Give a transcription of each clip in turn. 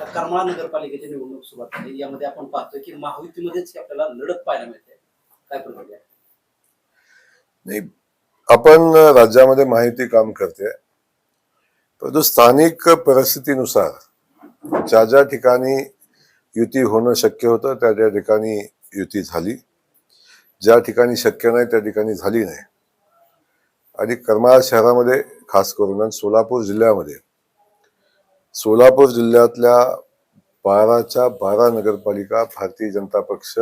आता करमाळा नगरपालिकेची निवडणूक सुरुवात झाली. यामध्ये आपण पाहतोय की महायुतीमध्येच आपल्याला लढत पाहायला मिळते. काय प्रक्रिया नाही आपण राज्यामध्ये माहिती काम करते. परंतु स्थानिक परिस्थितीनुसार ज्या ज्या ठिकाणी युती होणं शक्य होतं त्या त्या ठिकाणी युती झाली. ज्या ठिकाणी शक्य नाही त्या ठिकाणी झाली नाही. आणि करमाळा शहरामध्ये खास करून सोलापूर जिल्ह्यामध्ये सोलापूर जिल्ह्यातल्या बाराच्या बारा नगरपालिका भारतीय जनता पक्ष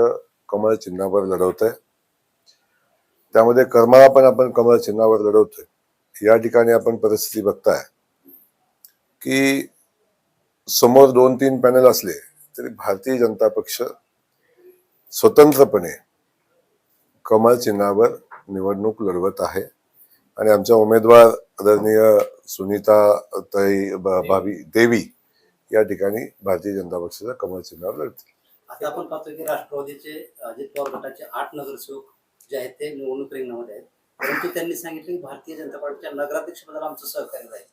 कमळ चिन्हावर लढवत आहे त्यामध्ये करमाळा पण आपण कमळ चिन्हावर लढवतोय. या ठिकाणी आपण परिस्थिती बघताय की समोर दोन तीन पॅनल असले तरी भारतीय जनता पक्ष स्वतंत्रपणे कमळ चिन्हावर निवडणूक लढवत आहे. आणि आमच्या उमेदवार आदरणीय सुनीता ताई भाभी देवी या ठिकाणी भारतीय जनता पक्षाच्या कमळ चिन्हावर लढतील. आता आपण पाहतोय की राष्ट्रवादीचे अजित पवार गटाचे आठ नगरसेवक जे आहेत ते निवडणूक रिंगणामध्ये आहेत. परंतु त्यांनी सांगितले की भारतीय जनता पार्टीच्या नगराध्यक्ष पदाला आमचं सहकार्य राहील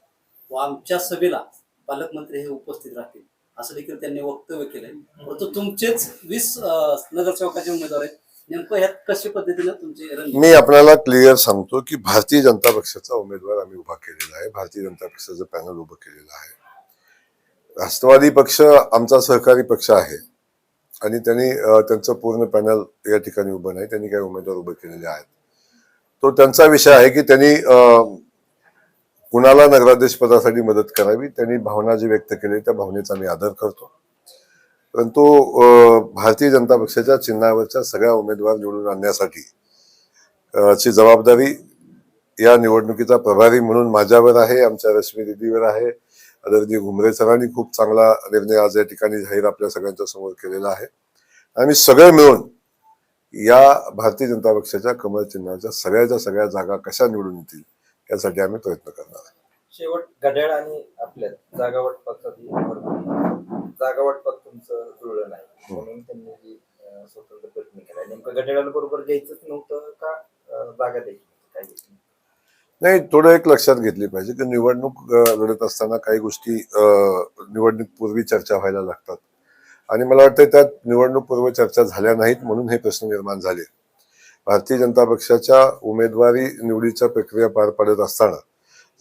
व आमच्या सभेला पालकमंत्री हे उपस्थित राहतील असं देखील त्यांनी वक्तव्य केलंय. परंतु तुमचेच वीस नगरसेवकाचे उमेदवार आहेत. नेमकं ह्यात पद्धतीनं तुमचे मी आपल्याला क्लिअर सांगतो की भारतीय जनता पक्षाचा उमेदवार आम्ही उभा केलेला आहे. भारतीय जनता पक्षाचं पॅनल उभं केलेलं आहे. राष्ट्रवादी पक्ष आमचा सहकारी पक्ष आहे. आणि त्यांनी त्यांचं पूर्ण पॅनल या ठिकाणी उभं नाही. त्यांनी काही उमेदवार उभे केलेले आहेत. तो त्यांचा विषय आहे की त्यांनी कुणाला नगराध्यक्ष पदासाठी मदत करावी? त्यांनी भावना जी व्यक्त केली त्या भावनेचा मी आदर करतो. परंतु भारतीय जनता पक्षाच्या चिन्हावरच्या सगळ्या उमेदवार निवडून आणण्यासाठी ची जबाबदारी या निवडणुकीचा प्रभारी म्हणून माझ्यावर आहे आमच्या रश्मी दिदीवर आहे. आदरणीय घुमरे सरांनी खूप चांगला निर्णय आज या ठिकाणी जाहीर आपल्या सगळ्यांच्या समोर केलेला आहे. आम्ही सगळे मिळून या भारतीय जनता पक्षाच्या कमळ चिन्हाच्या सगळ्याच्या सगळ्या जागा कशा निवडून येतील यासाठी आम्ही प्रयत्न करणार आहे शेवट घड्याळ आणि आपल्या जागा वाटपासाठी जागा वाटपात तुमचं जुळलं नाही. म्हणून त्यांनी जी स्वतंत्र प्रयत्न केला. नेमकं घड्याळाला बरोबर घ्यायचंच नव्हतं का जागा द्यायची? काय नाही थोडं एक लक्षात घेतली पाहिजे की निवडणूक लढत असताना काही गोष्टी अं, निवडणूक पूर्वी चर्चा व्हायला लागतात. आणि मला वाटतं त्यात निवडणूक पूर्व चर्चा झाल्या नाहीत म्हणून हे प्रश्न निर्माण झाले. भारतीय जनता पक्षाच्या उमेदवारी निवडीच्या प्रक्रिया पार पाडत असताना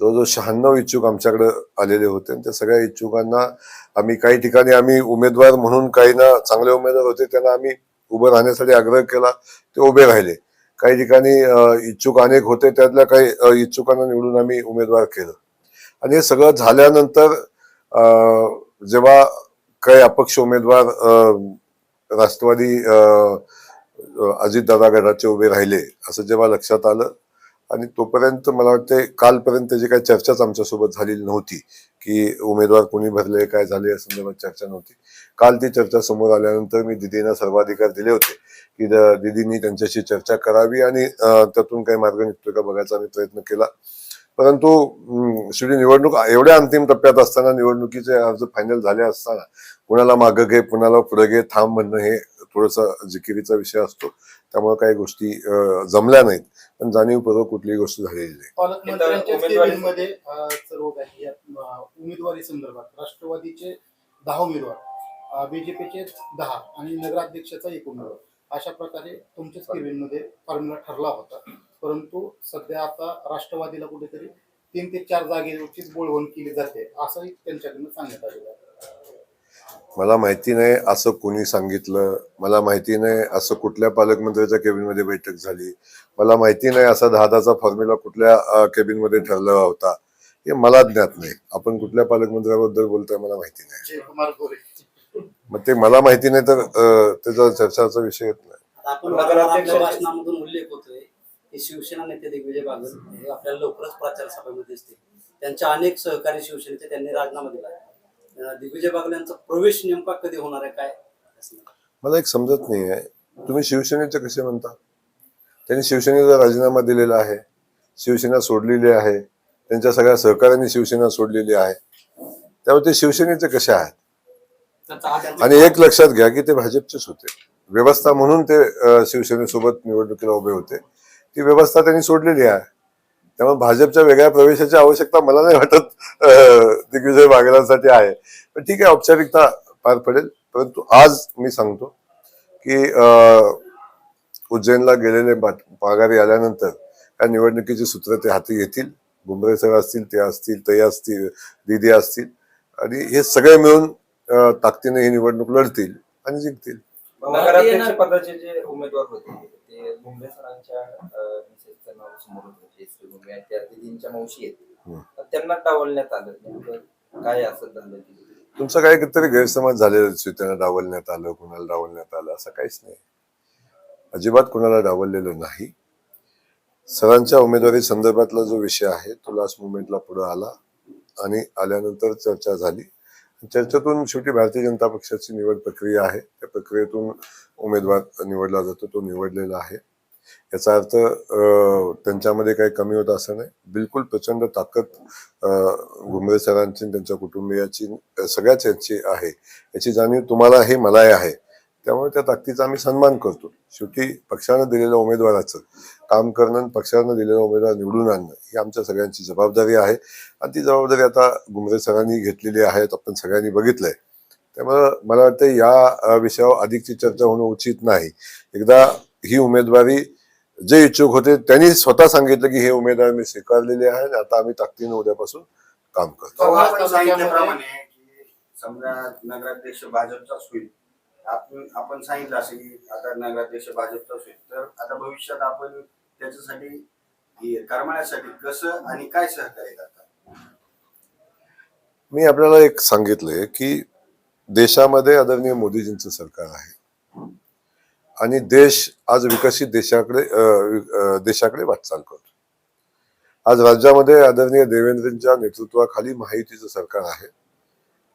जवळजवळ शहाण्णव इच्छुक आमच्याकडे आलेले होते. आणि त्या सगळ्या इच्छुकांना आम्ही काही ठिकाणी आम्ही उमेदवार म्हणून काही ना चांगले उमेदवार होते त्यांना आम्ही उभं राहण्यासाठी आग्रह केला ते उभे राहिले. काही ठिकाणी इच्छुक अनेक होते त्यातल्या काही इच्छुकांना निवडून आम्ही उमेदवार केलं. आणि हे सगळं झाल्यानंतर जेव्हा काही अपक्ष उमेदवार राष्ट्रवादी अजित अजितदादा गटाचे उभे राहिले असं जेव्हा लक्षात आलं आणि तोपर्यंत मला वाटते कालपर्यंत जे काही चर्चाच आमच्यासोबत झालेली नव्हती की उमेदवार कोणी भरले काय झाले या संदर्भात चर्चा नव्हती. काल ती चर्चा समोर आल्यानंतर मी दिदींना सर्वाधिकार दिले होते की दिदींनी त्यांच्याशी चर्चा करावी आणि त्यातून काही मार्ग निघतोय का बघायचा आम्ही प्रयत्न केला. परंतु शेवटी निवडणूक एवढ्या अंतिम टप्प्यात असताना निवडणुकीचे अर्ज फायनल झाले असताना कुणाला मागं घे कुणाला पुढे घे थांब म्हणणं हे थोडस जिकिरीचा विषय असतो. त्यामुळे काही गोष्टी जमल्या नाहीत. पण जाणीवपूर्वक कुठलीही गोष्ट झालेली नाही. उमेदवारी- केबिनमध्ये अं, सर्व काही या, अं, उमेदवारी संदर्भात राष्ट्रवादीचे दहा उमेदवार बीजेपीचे दहा आणि नगराध्यक्षाचा एक उमेदवार. अशा प्रकारे तुमच्याच केबिनमध्ये फॉर्म्युला ठरला होता. परंतु सध्या आता राष्ट्रवादीला कुठेतरी तीन ते चार जागेवरचीच बोळवण केली जाते असंही त्यांच्याकडनं सांगण्यात आलेलं आहे. मला माहिती नाही असं कोणी सांगितलं. मला माहिती नाही असं कुठल्या पालकमंत्र्याच्या केबिनमध्ये बैठक झाली. मला माहिती नाही असा दहा दहाचा फॉर्म्युला कुठल्या केबिनमध्ये ठरला होता. हे मला ज्ञात नाही. आपण कुठल्या पालकमंत्र्याबद्दल बोलतोय मला माहिती नाही. मग ते मला माहिती नाही तर त्याचा चर्चाचा विषय येत नाही. शिवसेना नेते दिग्विजय बागल आपल्याला लवकरच प्रचार सभेमध्ये दिसतील. त्यांच्या अनेक सहकारी शिवसेनेचे त्यांनी राजीनामा दिला दिग्विजय बागल यांचा प्रवेश नेमका कधी होणार आहे काय? मला एक समजत नाही आहे तुम्ही शिवसेनेचे कसे म्हणता? त्यांनी शिवसेनेचा राजीनामा दिलेला आहे. शिवसेना सोडलेली आहे. त्यांच्या सगळ्या सहकाऱ्यांनी शिवसेना सोडलेली आहे. त्यामुळे ते शिवसेनेचे कसे आहेत? आणि एक लक्षात घ्या की ते भाजपचेच होते. व्यवस्था म्हणून ते शिवसेनेसोबत निवडणुकीला उभे होते. ती व्यवस्था त्यांनी सोडलेली आहे. त्यामुळे भाजपच्या वेगळ्या प्रवेशाची आवश्यकता मला नाही वाटत दिग्विजय बागेलांसाठी आहे. पण ठीक आहे औपचारिकता पार पडेल. परंतु आज मी सांगतो की उज्जैनला गेलेले माघारी आल्यानंतर या निवडणुकीची सूत्र ते हाती घेतील. बुमरे सर असतील ते असतील ते असतील दिदी असतील. आणि हे सगळे मिळून ताकदीने ही निवडणूक लढतील आणि जिंकतील. नगराध्यक्ष पदाचे जे उमेदवार होते ते भुमरे सरांच्या मिसेसचं नाव समोर होतं त्या दिदींच्या मावशी आहेत. तर त्यांना डावलण्यात आलं. काय असं झालं तुमचा काही कितीतरी गैरसमज झालेला दिसतोय त्यांना डावलण्यात आलं कुणाला डावलण्यात आलं असं काहीच नाही. अजिबात कुणाला डावललेलं नाही. सरांच्या उमेदवारी संदर्भातला जो विषय आहे तो लास्ट मुवमेंटला पुढे आला. आणि आल्यानंतर चर्चा झाली. चर्चेतून शेवटी भारतीय जनता पक्षाची निवड प्रक्रिया आहे. त्या प्रक्रियेतून उमेदवार निवडला जातो तो निवडलेला आहे. याचा अर्थ त्यांच्यामध्ये काही कमी होत असं नाही. बिलकुल प्रचंड ताकद घुमरे सरांची त्यांच्या कुटुंबियाची सगळ्याच यांची आहे. याची जाणीव तुम्हालाही मलाही आहे. त्यामुळे त्या ताकदीचा आम्ही सन्मान करतो. शेवटी पक्षानं दिलेल्या उमेदवाराचं काम करणं पक्षानं दिलेला उमेदवार निवडून आणणं ही आमच्या सगळ्यांची जबाबदारी आहे. आणि ती जबाबदारी आता गुमरे सरांनी घेतलेली आहे आपण सगळ्यांनी बघितलंय. त्यामुळं मला वाटतं या विषयावर अधिकची चर्चा होणं उचित नाही. एकदा ही उमेदवारी जे इच्छुक होते त्यांनी स्वतः सांगितलं की हे उमेदवार मी स्वीकारलेले आहे आणि आता आम्ही ताकदीनं उद्यापासून काम करतो. समजा नगराध्यक्ष भाजपचाच होईल. आपण आपण सांगितलं असं की आता नगराध्यक्ष भाजपचा असेल तर आता भविष्यात आपण त्याच्यासाठी करमाण्यासाठी कसं आणि काय सहकार्य करतात? मी आपल्याला एक सांगितलंय की देशामध्ये आदरणीय मोदीजींचं सरकार आहे. आणि देश आज विकसित देशाकडे देशाकडे वाटचाल करतो. आज राज्यामध्ये आदरणीय देवेंद्रजींच्या नेतृत्वाखाली महायुतीचं सरकार आहे.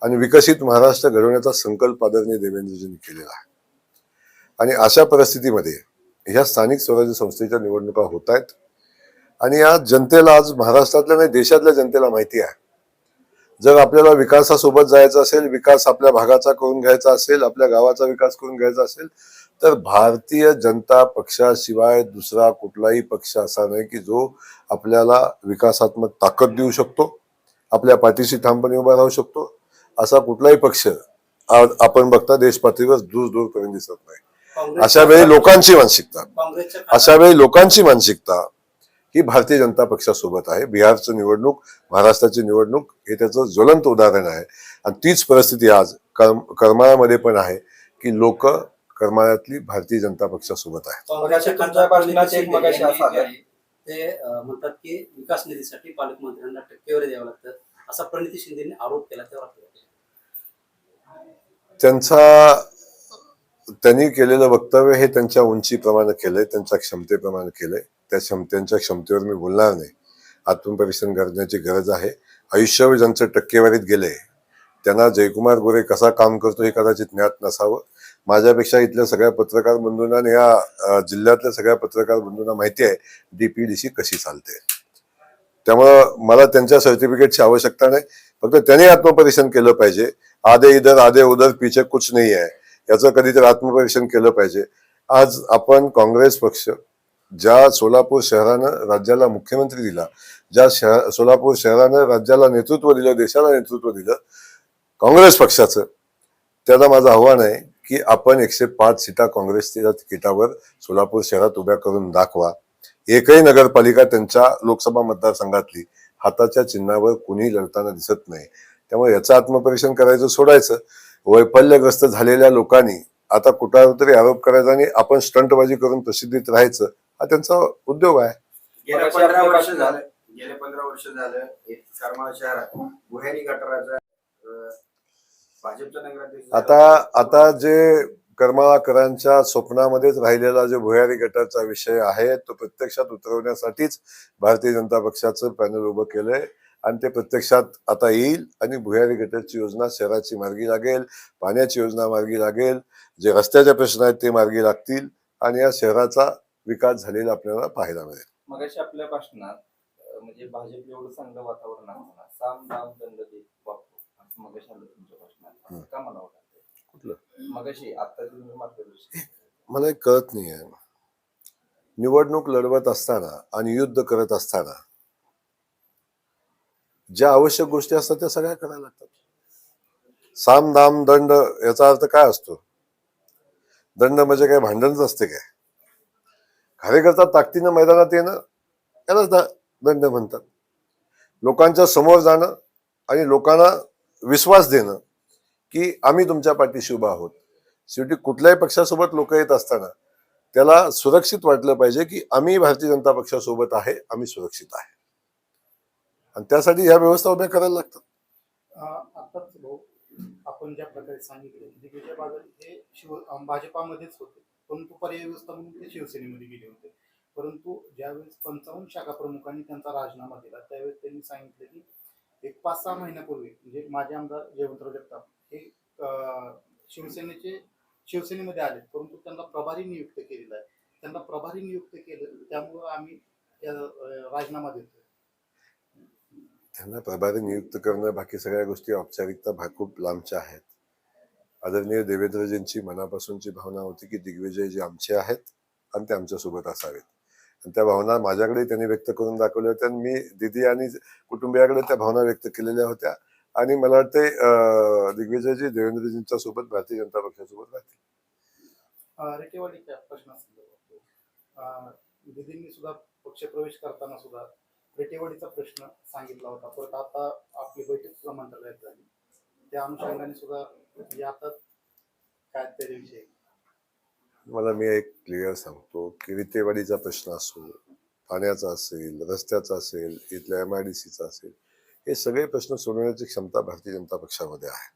आणि विकसित महाराष्ट्र घडवण्याचा संकल्प आदरणीय देवेंद्रजींनी केलेला आहे. आणि अशा परिस्थितीमध्ये ह्या स्थानिक स्वराज्य संस्थेच्या निवडणुका होत आहेत आणि या जनतेला आज महाराष्ट्रातल्या नाही देशातल्या जनतेला माहिती आहे. जर आपल्याला विकासासोबत जायचं असेल विकास आपल्या भागाचा करून घ्यायचा असेल आपल्या गावाचा विकास करून घ्यायचा असेल तर भारतीय जनता पक्षाशिवाय दुसरा कुठलाही पक्ष असा नाही की जो आपल्याला विकासात्मक ताकद देऊ शकतो आपल्या पाठीशी ठामपणे उभा राहू शकतो असा कुठलाही पक्ष आज आपण बघता देश पातळीवर दूर दूरपर्यंत दिसत नाही. अशा वेळी लोकांची मानसिकता. अशा वेळी लोकांची मानसिकता ही भारतीय जनता पक्षासोबत आहे. बिहारचं निवडणूक महाराष्ट्राची निवडणूक हे त्याचं ज्वलंत उदाहरण आहे. आणि तीच परिस्थिती आज कर्म करमाळ्यामध्ये पण आहे की लोक करमाळ्यातली भारतीय जनता पक्षासोबत आहे ते म्हणतात की विकास निधीसाठी पालकमंत्र्यांना टक्केवारी द्यावं लागतं. असा प्रणिती शिंदेने आरोप केला त्यावर काय? त्यांचा त्यांनी केलेलं वक्तव्य हे त्यांच्या उंचीप्रमाणे केलंय त्यांच्या क्षमतेप्रमाणे केलंय. त्या क्षम त्यांच्या क्षमतेवर मी बोलणार नाही. आत्मपरीक्षण करण्याची गरज आहे. आयुष्यभर ज्यांचं टक्केवारीत गेले त्यांना जयकुमार गोरे कसा काम करतो हे कदाचित ज्ञात नसावं. माझ्यापेक्षा इथल्या सगळ्या पत्रकार बंधूंना आणि या जिल्ह्यातल्या सगळ्या पत्रकार बंधूंना माहिती आहे डीपीडीसी कशी चालते. त्यामुळं मला त्यांच्या सर्टिफिकेटची आवश्यकता नाही. फक्त त्यांनी आत्मपरीक्षण केलं पाहिजे. आधे इधर आधे उधर पीछे कुछ नाही आहे याचं कधीतरी आत्मपरीक्षण केलं पाहिजे. आज आपण काँग्रेस पक्ष ज्या सोलापूर शहरानं राज्याला मुख्यमंत्री दिला ज्या शहर सोलापूर शहरानं राज्याला नेतृत्व दिलं देशाला नेतृत्व दिलं काँग्रेस पक्षाचं त्याला माझं आव्हान आहे की आपण एकशे पाच सीटा काँग्रेसच्या तिकिटावर सोलापूर शहरात उभ्या करून दाखवा. एकही नगरपालिका त्यांच्या लोकसभा मतदारसंघातली हाताच्या चिन्हावर कुणी लढताना दिसत नाही. त्यामुळे याचं आत्मपरीक्षण करायचं सोडायचं. वैफल्यग्रस्त झालेल्या लोकांनी आता कुठं तरी आरोप करायचा आणि आपण स्टंटबाजी करून प्रसिद्धीत राहायचं हा त्यांचा उद्योग आहे. गेल्या मगाशी पंधरा आपल्या वर्ष भाषणात- झालं. गेल्या पंधरा वर्ष झालं. एक करमाळा शहरात भुयारी गटाराचा अं, भाजपचा नगराध्यक्ष आता आता जे करमाळाकरांच्या स्वप्नामध्येच राहिलेला जो भुयारी गटाचा विषय आहे तो प्रत्यक्षात उतरवण्यासाठीच भारतीय जनता पक्षाचं पॅनल उभं केलंय. आणि ते प्रत्यक्षात आता येईल आणि भुयारी गटाची योजना शहराची मार्गी लागेल पाण्याची योजना मार्गी लागेल जे रस्त्याचे प्रश्न आहेत ते मार्गी लागतील आणि या शहराचा विकास झालेला आपल्याला पाहायला मिळेल. मगाशी आपल्या भाषणात म्हणजे भाजप एवढं चांगलं वातावरण असताना साम दाम दंड दे वापरू असं मगाशी आलं तुमच्या भाषणात. असं का मला वाटतं कुठलं? मगाशी आता तुम्ही मार्गदर्शन मला एक कळत नाही आहे निवडणूक लढवत असताना आणि युद्ध करत असताना ज्या आवश्यक गोष्टी असतात त्या सगळ्या करायला लागतात. साम दाम दंड याचा अर्थ काय असतो? दंड म्हणजे काय? भांडणच असते काय? कार्यकर्ता ताकदीनं मैदानात येणं यालाच द- दंड म्हणतात. लोकांच्या समोर जाणं आणि लोकांना विश्वास देणं की आम्ही तुमच्या पाठीशी उभा आहोत. शेवटी कुठल्याही पक्षासोबत लोक येत असताना त्याला सुरक्षित वाटलं पाहिजे की आम्ही भारतीय जनता पक्षासोबत आहे आम्ही सुरक्षित आहे. आणि त्यासाठी ह्या व्यवस्था उभ्या करायला लागतात. आताच भाऊ आपण ज्या प्रकारे सांगितले म्हणजे दिग्विजय बागल हे शिव भाजपामध्येच होते परंतु पर्याय व्यवस्था म्हणून ते शिवसेनेमध्ये गेले होते. परंतु ज्यावेळेस पंचावन्न शाखा प्रमुखांनी त्यांचा राजीनामा दिला त्यावेळेस त्यांनी सांगितलं की एक पाच सहा महिन्यापूर्वी म्हणजे माझे आमदार जयवंतराव जगताप हे शिवसेनेचे शिवसेनेमध्ये आले परंतु त्यांना प्रभारी नियुक्त केलेला आहे. त्यांना प्रभारी नियुक्त केलं त्यामुळं आम्ही त्या, राजीनामा देतो त्यांना प्रभारी नियुक्त करणं बाकी सगळ्या गोष्टी औपचारिकता भा खूप लांबच्या आहेत. आदरणीय देवेंद्रजींची मनापासूनची भावना होती की दिग्विजय जे आमचे आहेत आणि ते आमच्यासोबत असावेत. आणि त्या भावना माझ्याकडे त्यांनी व्यक्त करून दाखवल्या होत्या आणि मी दिदी आणि कुटुंबियाकडे त्या भावना व्यक्त केलेल्या होत्या. आणि मला वाटते दिग्विजयजी देवेंद्रजींच्या सोबत भारतीय जनता पक्षासोबत राहतील. दिदींनी सुद्धा पक्षप्रवेश करताना सुद्धा रेटेवाडीचा प्रश्न सांगितला होता. परत आता आपली बैठक सुद्धा मंत्रालयात झाली. त्या अनुषंगाने सुद्धा म्हणजे आता काय त्याच्याविषयी मला मी एक क्लिअर सांगतो की वितेवाडीचा प्रश्न असो पाण्याचा असेल रस्त्याचा असेल इथल्या एम आय डी सीचा असेल हे सगळे प्रश्न सोडवण्याची क्षमता भारतीय जनता पक्षामध्ये आहे.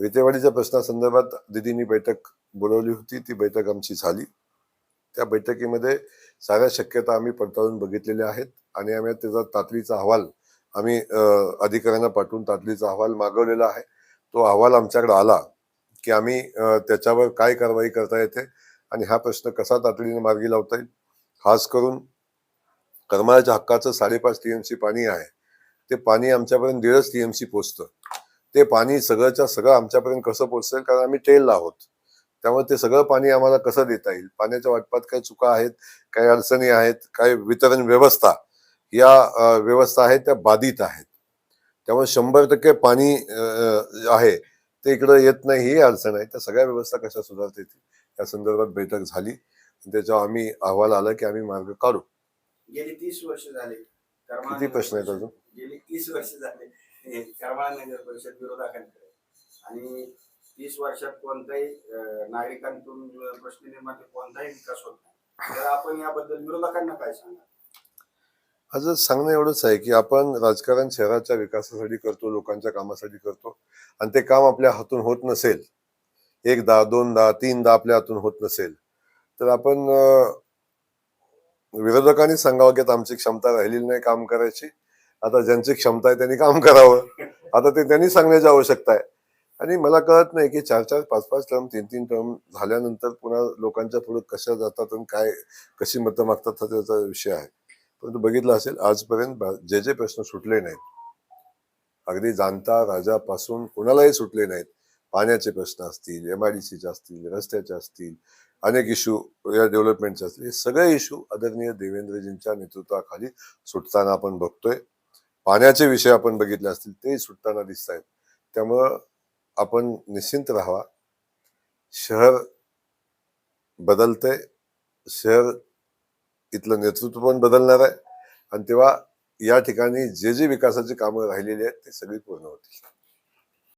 वितेवाडीच्या प्रश्नासंदर्भात दिदींनी बैठक बोलवली होती. ती बैठक आमची झाली. त्या बैठकीमध्ये साऱ्या शक्यता आम्ही पडताळून बघितलेल्या आहेत. आणि आम्ही त्याचा तातडीचा अहवाल आम्ही अधिकाऱ्यांना पाठवून तातडीचा अहवाल मागवलेला आहे. तो अहवाल आमच्याकडे आला की आम्ही त्याच्यावर काय कारवाई करता येते आणि हा प्रश्न कसा तातडीने मार्गी लावता येईल. खास करून करमाळ्याच्या हक्काचं साडेपाच टीएमसी पाणी आहे. ते पाणी आमच्यापर्यंत दीडच टीएमसी पोचतं. ते पाणी सगळंच्या सगळं आमच्यापर्यंत कसं पोचतं? कारण आम्ही टेलला आहोत. त्यामुळे ते सगळं पाणी आम्हाला कसं देता येईल? पाण्याच्या वाटपात काही चुका आहेत? काही अडचणी आहेत? काय वितरण व्यवस्था या व्यवस्था आहेत त्या बाधित आहेत. त्यामुळे शंभर टक्के पाणी आहे ते इकडं येत नाही ही अडचण आहे. त्या सगळ्या व्यवस्था कशा सुधारता येतील या संदर्भात बैठक झाली. त्याच्यावर आम्ही अहवाल आला की आम्ही मार्ग काढू. गेली तीस वर्ष झाले. किती प्रश्न आहेत अजून? गेली तीस वर्ष झाले. करमाळा नगर परिषद विरोधकांकडे. आणि तीस वर्षात कोणताही नागरिकांतून प्रश्न निर्माण कोणताही विकास होत नाही. तर आपण याबद्दल विरोधकांना काय सांगा आज सांगणं एवढंच आहे की आपण राजकारण शहराच्या विकासासाठी करतो लोकांच्या कामासाठी करतो. आणि ते काम आपल्या हातून होत नसेल एकदा दोनदा तीनदा आपल्या हातून होत नसेल तर आपण विरोधकांनी सांगावं की आमची क्षमता राहिलेली नाही काम करायची. आता ज्यांची क्षमता आहे त्यांनी काम करावं. आता ते त्यांनी सांगण्याची आवश्यकता आहे. आणि मला कळत नाही की चार चार पाच पाच टर्म तीन तीन टर्म झाल्यानंतर पुन्हा लोकांच्या पुढे कशा जातात आणि काय कशी मतं मागतात हा त्याचा विषय आहे. परंतु बघितलं असेल आजपर्यंत जे जे प्रश्न सुटले नाहीत अगदी जाणता राजापासून कुणालाही सुटले नाहीत. पाण्याचे प्रश्न असतील एम आय डी सीचे असतील रस्त्याचे असतील अनेक इश्यू या डेव्हलपमेंटचे असतील हे सगळे इश्यू आदरणीय देवेंद्रजींच्या नेतृत्वाखाली सुटताना आपण बघतोय. पाण्याचे विषय आपण बघितले असतील ते सुटताना दिसत आहेत त्यामुळं आपण निश्चिंत राहावा. शहर बदलतंय. शहर तिथलं नेतृत्व पण बदलणार आहे. आणि तेव्हा या ठिकाणी जे जे विकासाची कामं राहिलेली आहेत ते सगळी पूर्ण होतील.